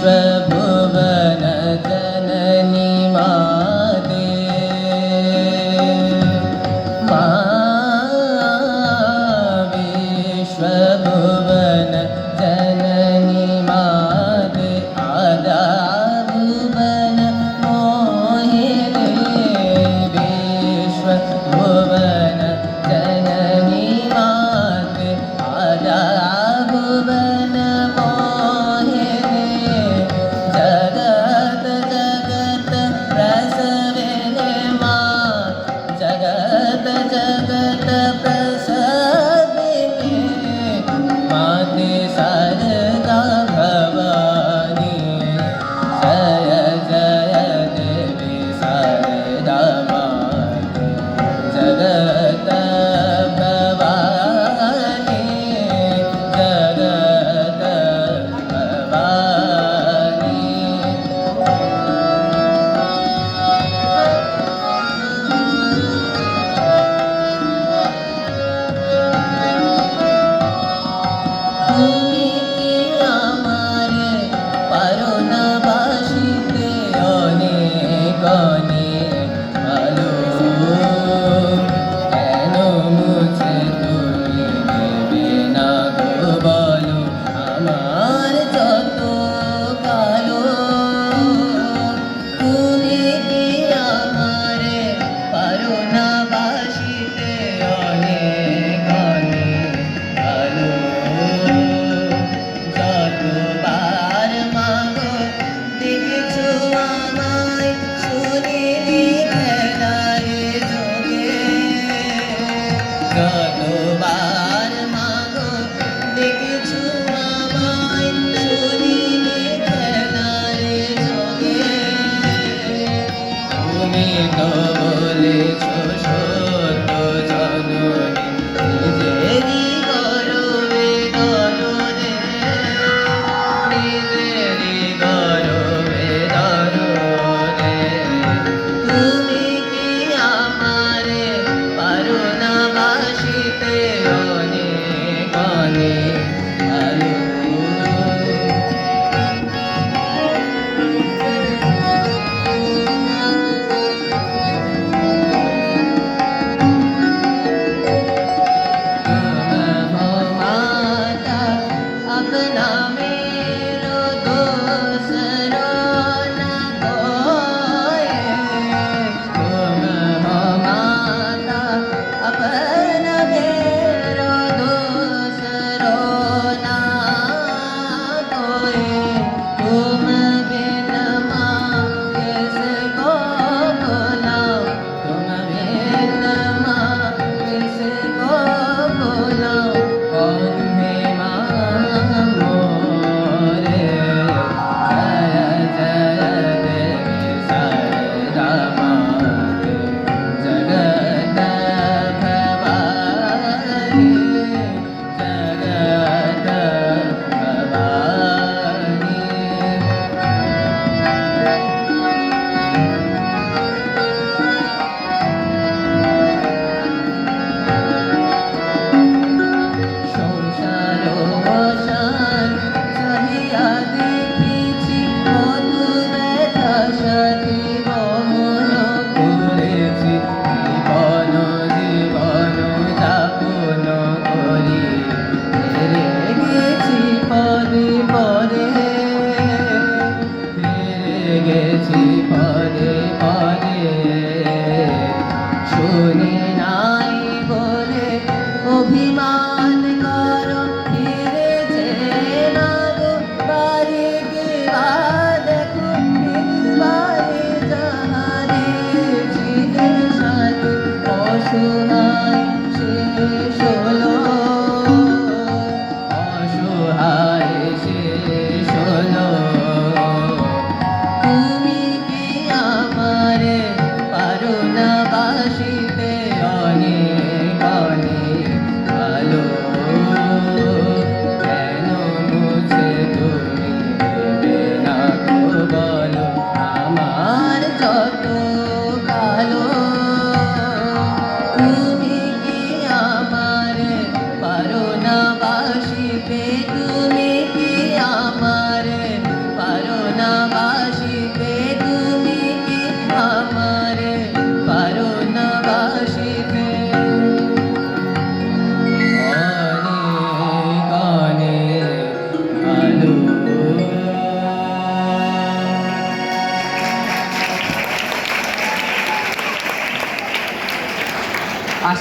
स्वभुवनगननि मादेश्वभुव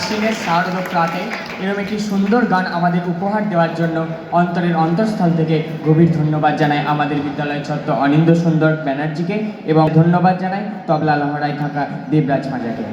গানের শারদ প্রাতে এরকম একটি সুন্দর গান আমাদের উপহার দেওয়ার জন্য অন্তরের অন্তঃস্থল থেকে গভীর ধন্যবাদ জানাই আমাদের বিদ্যালয় ছত্র অনিন্দ সুন্দর ব্যানার্জিকে এবং ধন্যবাদ জানাই তবলা লহরায় থাকা দেবরাজ মাজাকে।